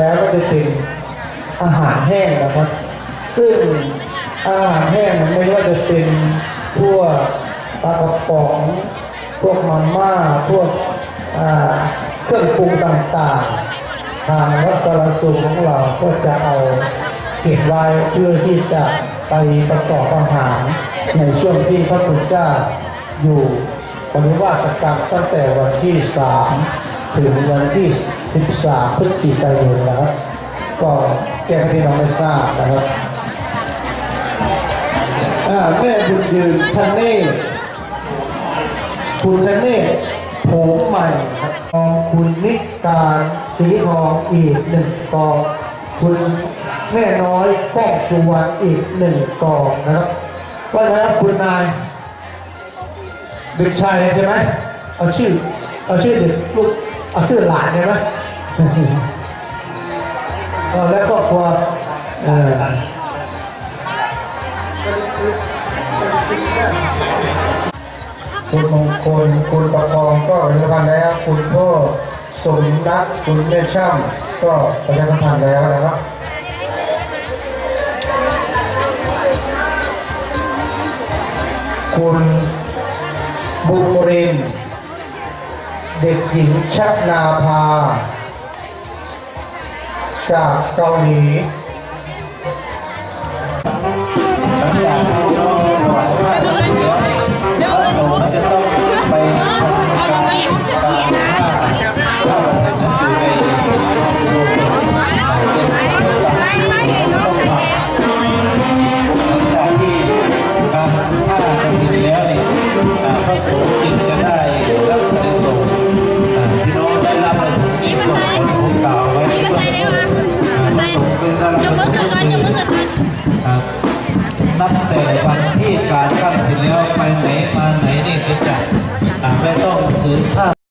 แล้วก็จะเป็นอาหารแห้งนะครับ ซึ่งอาหารแห้งไม่ว่าจะเป็นพวกปลากระป๋อง พวกมาม่า พวกเครื่องปรุงต่างๆ ทางวัดสารสูงของเราก็จะเอาเก็บไว้เพื่อที่จะไปประกอบอาหารในช่วงที่พระพุทธเจ้าอยู่ปริวาสกรรมตั้งแต่วันที่3ถึงวันที่ 13 พฤศจิกายนนะครับ ก็แก้ให้พี่น้องได้ทราบนะครับแม่บุญยืนทนเนศคุณทนเนศโผงใหม่กองคุณนิการสีทองอีกหนึ่งกอง คุณแม่น้อยก้องสุวรรณอีกหนึ่งกองนะครับว่าแล้วคุณนายเด็กชายใช่ไหมเอาชื่อเอาชื่อเด็กลูก เอาชื่อหลานใช่ไหมแล้วก็ครัวเออคุณมงคลคุณประคองก็ประชาสัมพันธ์แล้วคุณพ่อสมนักคุณแม่ช่ำก็ประชาสัมพันธ์แล้วนะครับคุณบุญริน เด็กหญิงชักนาภา จากเกาหลี ยกมือขึ้นก่อบิกเงินครับนับแต่วันที่การข้นมถึงแล้วไปไหนมาไหนนี่คือจะไม่ต้องถือภา